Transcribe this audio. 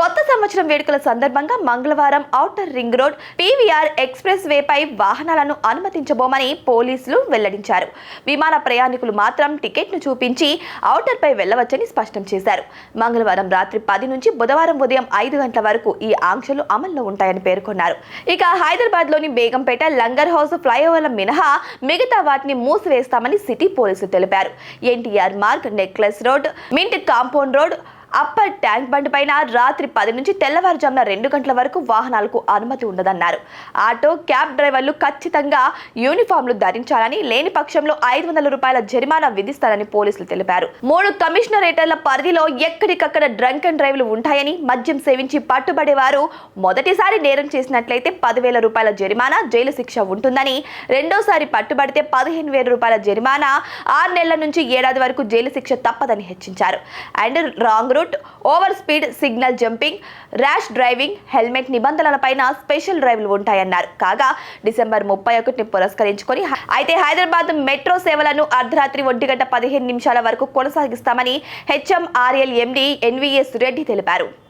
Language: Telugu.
కొత్త సంవత్సరం వేడుకల సందర్భంగా మంగళవారం outer ring road PVR express వేపై వాహనాలను అనుమతించబోమని పోలీసులు వెల్లడించారు. విమాన ప్రయాణికులు మాత్రం టికెట్ను చూపించి ఔటర్పై వెళ్ళవచ్చని స్పష్టం చేశారు. మంగళవారం రాత్రి పది నుంచి బుధవారం ఉదయం ఐదు గంటల వరకు ఈ ఆంక్షలు అమల్లో ఉంటాయని పేర్కొన్నారు. ఇక హైదరాబాద్లోని బేగంపేట లంగర్ హౌస్ ఫ్లైఓవర్ల మినహా మిగతా వాటిని మూసివేస్తామని సిటీ పోలీసులు తెలిపారు. NTR Marg necklace road mint compound road upper tank bund పైన రాత్రి పది నుంచి తెల్లవారుజామున రెండు గంటల వరకు వాహనాలకు అనుమతి ఉండదన్నారు. ఆటో క్యాబ్ డ్రైవర్లు ఖచ్చితంగా యూనిఫామ్లు ధరించాలని లేని పక్షంలో ఐదు వందల రూపాయల జరిమానా విధిస్తారని పోలీసులు తెలిపారు. మూడు కమిషనరేటర్ల పరిధిలో ఎక్కడికక్కడ డ్రంక్ అండ్ డ్రైవ్లు ఉంటాయని మద్యం సేవించి పట్టుబడేవారు మొదటిసారి నేరం చేసినట్లయితే పదివేల రూపాయల జరిమానా జైలు శిక్ష ఉంటుందని రెండోసారి పట్టుబడితే పదిహేను వేల రూపాయల జరిమానా ఆరు నెలల నుంచి ఏడాది వరకు జైలు శిక్ష తప్పదని హెచ్చించారు. And wrong route over speed signal jumping rash driving helmet నిబంధనలపైన special డ్రైవ్లు ఉంటాయన్నారు. కాగా డిసెంబర్ ముప్పై ఒకటిని పురస్కరించుకొని అయితే హైదరాబాద్ మెట్రో సేవలను అర్ధరాత్రి ఒంటి గంట పదిహేను నిమిషాల వరకు కొనసాగిస్తామని హెచ్ఎంఆర్ఎల్ ఎండి ఎన్వీఎస్ రెడ్డి తెలిపారు.